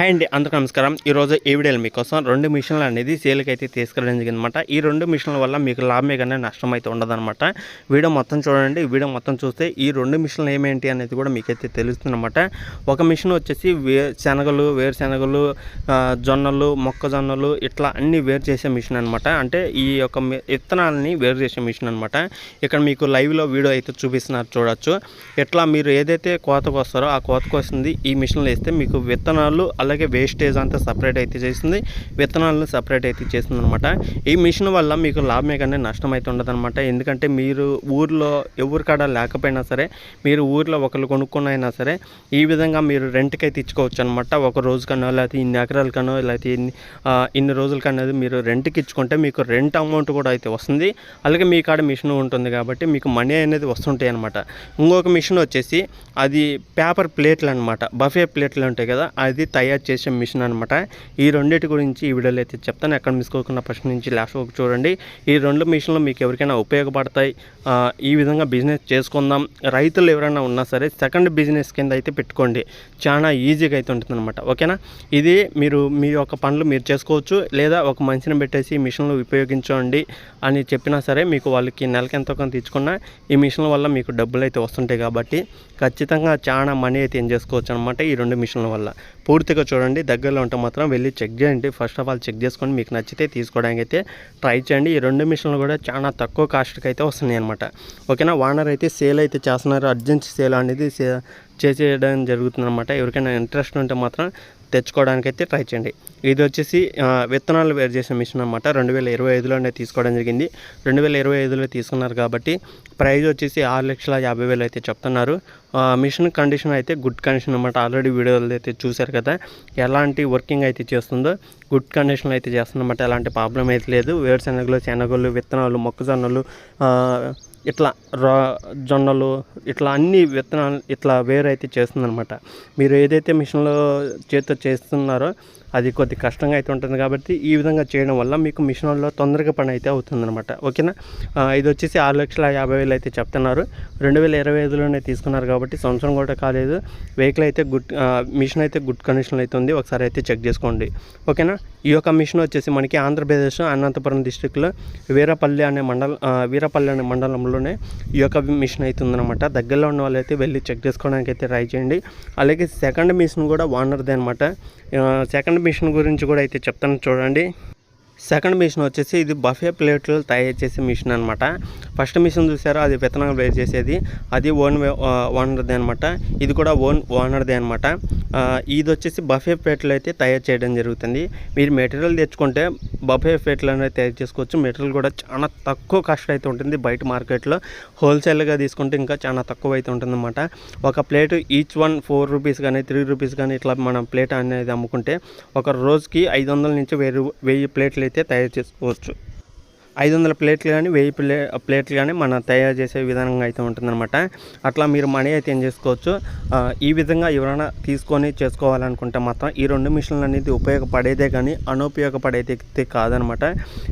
Hi అండి అందరికీ నమస్కారం. ఈరోజు ఈ వీడియోలో మీకోసం రెండు మిషన్లు అనేది సేల్కి అయితే తీసుకురావడం జరిగిందనమాట ఈ రెండు మిషన్ల వల్ల మీకు లాభమే కానీ నష్టం అయితే ఉండదన్నమాట. వీడియో మొత్తం చూడండి. వీడియో మొత్తం చూస్తే ఈ రెండు మిషన్లు ఏమేంటి అనేది కూడా మీకైతే తెలుస్తుందన్నమాట. ఒక మిషన్ వచ్చేసి వే శనగలు వేరుశనగలు జొన్నలు మొక్కజొన్నలు ఇట్లా అన్ని వేరు చేసే మిషన్ అనమాట అంటే ఈ యొక్క విత్తనాలని వేరు చేసే మిషన్ అనమాట ఇక్కడ మీకు లైవ్లో వీడియో అయితే చూపిస్తున్నారు చూడొచ్చు. ఇట్లా మీరు ఏదైతే కోతకు వస్తారో ఆ కోతకు వస్తుంది ఈ మిషన్లో వేస్తే మీకు విత్తనాలు అలాగే వేస్టేజ్ అంతా సపరేట్ అయితే చేస్తుంది. విత్తనాలను సపరేట్ అయితే చేస్తుంది అనమాట ఈ మిషన్ వల్ల మీకు లాభమే కానీ నష్టం అయితే ఉండదన్నమాట. ఎందుకంటే మీరు ఊర్లో ఎవరి కాడ లేకపోయినా సరే మీరు ఊర్లో ఒకరు కొనుక్కున్నైనా సరే ఈ విధంగా మీరు రెంట్కి అయితే ఇచ్చుకోవచ్చు అనమాట ఒక రోజు కన్నా లేకపోతే ఇన్ని ఎకరాల కనో లేకపోతే ఇన్ని ఇన్ని రోజుల కన్నా మీరు రెంట్కి ఇచ్చుకుంటే మీకు రెంట్ అమౌంట్ కూడా అయితే వస్తుంది. అలాగే మీ కాడ మిషన్ ఉంటుంది కాబట్టి మీకు మనీ అనేది వస్తుంటాయి అనమాట ఇంకొక మిషన్ వచ్చేసి అది పేపర్ ప్లేట్లు అనమాట బఫే ప్లేట్లు ఉంటాయి కదా అది తయారు చేసే మిషన్ అనమాట ఈ రెండింటి గురించి ఈ వీడియోలో అయితే చెప్తాను. ఎక్కడ మిస్ కాకుండా ఫస్ట్ నుంచి లాస్ట్ వరకు చూడండి. ఈ రెండు మిషన్లు మీకు ఎవరికైనా ఉపయోగపడతాయి. ఈ విధంగా బిజినెస్ చేసుకుందాం. రైతులు ఎవరైనా ఉన్నా సరే సెకండ్ బిజినెస్ కింద అయితే పెట్టుకోండి. చాలా ఈజీగా అయితే ఉంటుంది అనమాట ఓకేనా ఇది మీరు మీ యొక్క పనులు మీరు చేసుకోవచ్చు. లేదా ఒక మనిషిని పెట్టేసి ఈ మిషన్లు ఉపయోగించండి అని చెప్పినా సరే మీకు వాళ్ళకి నెలకి ఎంతో కొంత ఇచ్చుకున్నా ఈ మిషన్ల వల్ల మీకు డబ్బులు అయితే వస్తుంటాయి కాబట్టి ఖచ్చితంగా చాలా మనీ అయితే ఏం చేసుకోవచ్చు అనమాట ఈ రెండు మిషన్ల వల్ల. పూర్తిగా చూడండి దగ్గరలో ఉంటే మాత్రం వెళ్ళి చెక్ చేయండి. ఫస్ట్ ఆఫ్ ఆల్ చెక్ చేసుకొని మీకు నచ్చితే తీసుకోవడానికి అయితే ట్రై చేయండి. ఈ రెండు మిషన్లు కూడా చాలా తక్కువ కాస్ట్కి అయితే వస్తున్నాయి అనమాట ఓకేనా? వానర్ అయితే సేల్ అయితే చేస్తున్నారు. అర్జెంట్ సేల్ అనేది సే- చేసేయడం జరుగుతుంది అనమాట ఎవరికైనా ఇంట్రెస్ట్ ఉంటే మాత్రం తెచ్చుకోవడానికైతే ట్రై చేయండి. ఇది వచ్చేసి విత్తనాలు వేరు చేసే మిషన్ అనమాట రెండు వేల ఇరవై ఐదులోనే తీసుకోవడం జరిగింది. రెండు వేల ఇరవై ఐదులో తీసుకున్నారు కాబట్టి ప్రైజ్ వచ్చేసి ఆరు లక్షల యాభై వేలు అయితే చెప్తున్నారు. ఆ, మిషన్ కండిషన్ అయితే గుడ్ కండిషన్ అనమాట ఆల్రెడీ వీడియోలు అయితే చూశారు కదా. ఎలాంటి వర్కింగ్ అయితే చేస్తుందో గుడ్ కండిషన్లో అయితే చేస్తుందన్నమాట. ఎలాంటి ప్రాబ్లం అయితే లేదు. వేరుశనగలు శనగలు విత్తనాలు మొక్కజొన్నలు ఇట్లా రా జొన్నలు ఇట్లా అన్ని విత్తనాలు ఇట్లా వేరైతే చేస్తుందన్నమాట. మీరు ఏదైతే మిషన్లో చేతితో చేస్తున్నారో అది కొద్ది కష్టంగా అయితే ఉంటుంది కాబట్టి ఈ విధంగా చేయడం వల్ల మీకు మిషన్లో తొందరగా పని అయితే అవుతుందన్నమాట. ఓకేనా? ఇది వచ్చేసి ఆరు లక్షల యాభై వేలు అయితే చెప్తున్నారు. రెండు వేల ఇరవై ఐదులోనే తీసుకున్నారు కాబట్టి సంవత్సరం కూడా కాలేదు. వెహికల్ అయితే గుడ్ మిషన్ అయితే గుడ్ కండిషన్లో అయితే ఉంది. ఒకసారి అయితే చెక్ చేసుకోండి. ఓకేనా? ఈ యొక్క మిషన్ వచ్చేసి మనకి ఆంధ్రప్రదేశ్ అనంతపురం డిస్టిక్లో వీరపల్లి అనే మండలం వీరపల్లి అనే మండలంలోనే ఈ యొక్క మిషన్ అయితే ఉందన్నమాట. దగ్గరలో ఉన్న వాళ్ళు అయితే వెళ్ళి చెక్ చేసుకోవడానికి అయితే ట్రై చేయండి. అలాగే సెకండ్ మిషన్ కూడా వానర్దే అనమాట సెకండ్ మిషన్ గురించి కూడా అయితే చెప్తాను చూడండి. సెకండ్ మిషన్ వచ్చేసి ఇది బఫే ప్లేట్లు తయారు చేసే మిషన్ అనమాట ఫస్ట్ మిషన్ చూసారో? అది విత్తనాలు వేరు చేసేది. అది ఓన్ ఓనర్దే అనమాట ఇది కూడా ఓన్ ఓనర్దే అనమాట ఇది వచ్చేసి బఫే ప్లేట్లు అయితే తయారు చేయడం జరుగుతుంది. మీరు మెటీరియల్ తెచ్చుకుంటే బఫే ప్లేట్లు అనేది తయారు చేసుకోవచ్చు. మెటీరియల్ కూడా చాలా తక్కువ కాస్ట్ అయితే ఉంటుంది. బయట మార్కెట్లో హోల్సేల్గా తీసుకుంటే ఇంకా చాలా తక్కువ అయితే ఉంటుంది అనమాట ఒక plate each one four rupees కానీ త్రీ రూపీస్ కానీ ఇట్లా మనం ప్లేట్ అనేది అమ్ముకుంటే ఒక రోజుకి ఐదు వందల నుంచి వెయ్యి వెయ్యి ప్లేట్లు అయితే తయారు చేసుకోవచ్చు. ఐదు వందల ప్లేట్లు కానీ వెయ్యి ప్లే ప్లేట్లు కానీ మనం తయారు చేసే విధానంగా అయితే ఉంటుందన్నమాట. అట్లా మీరు మనీ అయితే ఏం చేసుకోవచ్చు? ఈ విధంగా ఎవరైనా తీసుకొని చేసుకోవాలనుకుంటే మాత్రం ఈ రెండు మిషన్లు అనేది ఉపయోగపడేదే కానీ అనుపయోగపడేదైతే అయితే కాదనమాట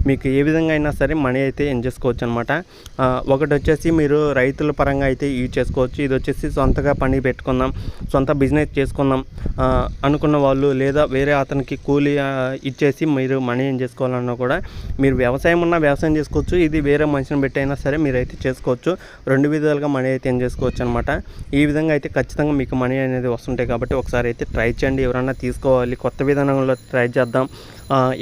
మీకు ఏ విధంగా అయినా సరే మనీ అయితే ఏం చేసుకోవచ్చు అనమాట ఒకటి వచ్చేసి మీరు రైతుల పరంగా అయితే యూజ్ చేసుకోవచ్చు. ఇది వచ్చేసి సొంతగా పని పెట్టుకుందాం సొంత బిజినెస్ చేసుకుందాం అనుకున్న వాళ్ళు లేదా వేరే అతనికి కూలీ ఇచ్చేసి మీరు మనీ ఏం చేసుకోవాలన్నా కూడా మీరు వ్యవసాయం ఉన్న వ్యవసాయం చేసుకోవచ్చు ఇది వేరే మనిషిని పెట్టి అయినా సరే మీరు అయితే చేసుకోవచ్చు. రెండు విధాలుగా మనీ అయితే ఏం చేసుకోవచ్చు అనమాట ఈ విధంగా అయితే ఖచ్చితంగా మీకు మనీ అనేది వస్తుంటాయి కాబట్టి ఒకసారి అయితే ట్రై చేయండి. ఎవరన్నా తీసుకోవాలి కొత్త విధానంలో ట్రై చేద్దాం.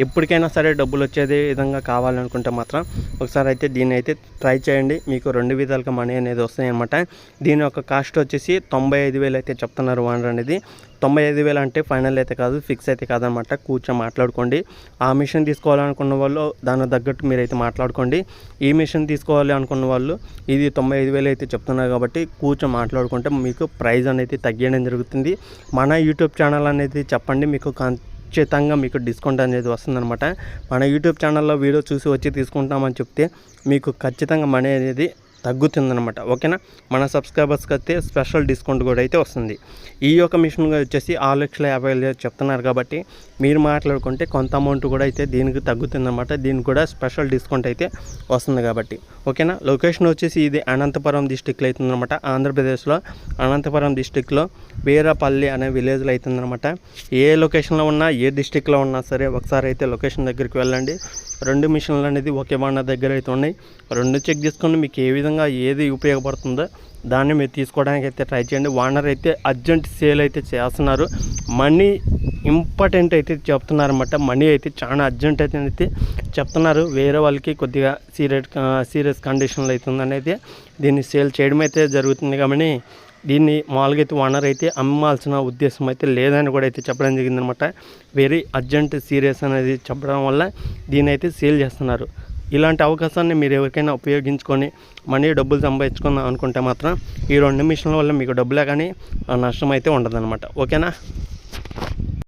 ఎప్పటికైనా సరే డబ్బులు వచ్చేదే విధంగా కావాలనుకుంటే మాత్రం ఒకసారి అయితే దీన్ని అయితే ట్రై చేయండి. మీకు రెండు విధాలుగా మనీ అనేది వస్తాయి అనమాట దీని యొక్క కాస్ట్ వచ్చేసి తొంభై ఐదు వేలు అయితే చెప్తున్నారు ఓనర్ అనేది. తొంభై ఐదు వేలు అంటే ఫైనల్ అయితే కాదు ఫిక్స్ అయితే కాదనమాట కూర్చొని మాట్లాడుకోండి. ఆ మిషన్ తీసుకోవాలనుకున్న వాళ్ళు దాని తగ్గట్టు మీరైతే మాట్లాడుకోండి. ఈ మిషన్ తీసుకోవాలి అనుకున్న వాళ్ళు ఇది తొంభై ఐదు వేలు అయితే చెప్తున్నారు కాబట్టి కూర్చొని మాట్లాడుకుంటే మీకు ప్రైస్ అనేది తగ్గడం జరుగుతుంది. మన యూట్యూబ్ ఛానల్ అనేది చెప్పండి మీకు ఖచ్చితంగా మీకు డిస్కౌంట్ అనేది వస్తుందన్నమాట. మన యూట్యూబ్ ఛానల్లో వీడియో చూసి వచ్చి తీసుకుంటామని చెప్తే మీకు ఖచ్చితంగా మనీ అనేది తగ్గుతుందనమాట ఓకేనా? మన సబ్స్క్రైబర్స్కి అయితే స్పెషల్ డిస్కౌంట్ కూడా అయితే వస్తుంది. ఈ యొక్క మిషన్ వచ్చేసి ఆరు లక్షల యాభై వేలు చెప్తున్నారు కాబట్టి మీరు మాట్లాడుకుంటే కొంత అమౌంట్ కూడా అయితే దీనికి తగ్గుతుందన్నమాట. దీనికి కూడా స్పెషల్ డిస్కౌంట్ అయితే వస్తుంది కాబట్టి. ఓకేనా? లొకేషన్ వచ్చేసి ఇది అనంతపురం డిస్టిక్లో అవుతుందన్నమాట ఆంధ్రప్రదేశ్లో అనంతపురం డిస్టిక్లో వీరపల్లి అనే విలేజ్లో అవుతుందన్నమాట ఏ లొకేషన్లో ఉన్నా ఏ డిస్టిక్లో ఉన్నా సరే ఒకసారి అయితే లొకేషన్ దగ్గరికి వెళ్ళండి. రెండు మిషన్లు అనేది ఒకే బాణ దగ్గర అయితే ఉన్నాయి. రెండు చెక్ చేసుకొని మీకు ఏ విధంగా ఏది ఉపయోగపడుతుందో దాన్ని మీరు తీసుకోవడానికి అయితే ట్రై చేయండి. వానర్ అయితే అర్జెంట్ సేల్ అయితే చేస్తున్నారు. మనీ ఇంపార్టెంట్ అయితే చెప్తున్నారు అనమాట మనీ అయితే చాలా అర్జెంట్ అయితే అయితే చెప్తున్నారు. వేరే వాళ్ళకి కొద్దిగా సీరియస్ సీరియస్ కండిషన్లో అవుతుంది అనేది దీన్ని సేల్ చేయడం అయితే జరుగుతుంది. కాబట్టి దీన్ని మామూలుగా అయితే ఓనర్ అయితే అమ్మాల్సిన ఉద్దేశం అయితే లేదని కూడా అయితే చెప్పడం జరిగిందనమాట వెరీ అర్జెంట్ సీరియస్ అనేది చెప్పడం వల్ల దీన్ని అయితే సేల్ చేస్తున్నారు. ఇలాంటి అవకాశాన్ని మీరు ఎవరికైనా ఉపయోగించుకొని మనీ డబ్బులు సంపాదించుకుందాం అనుకుంటే మాత్రం ఈ రెండు నిమిషాల వల్ల మీకు డబ్బులే కానీ నష్టం అయితే ఉండదన్నమాట. ఓకేనా?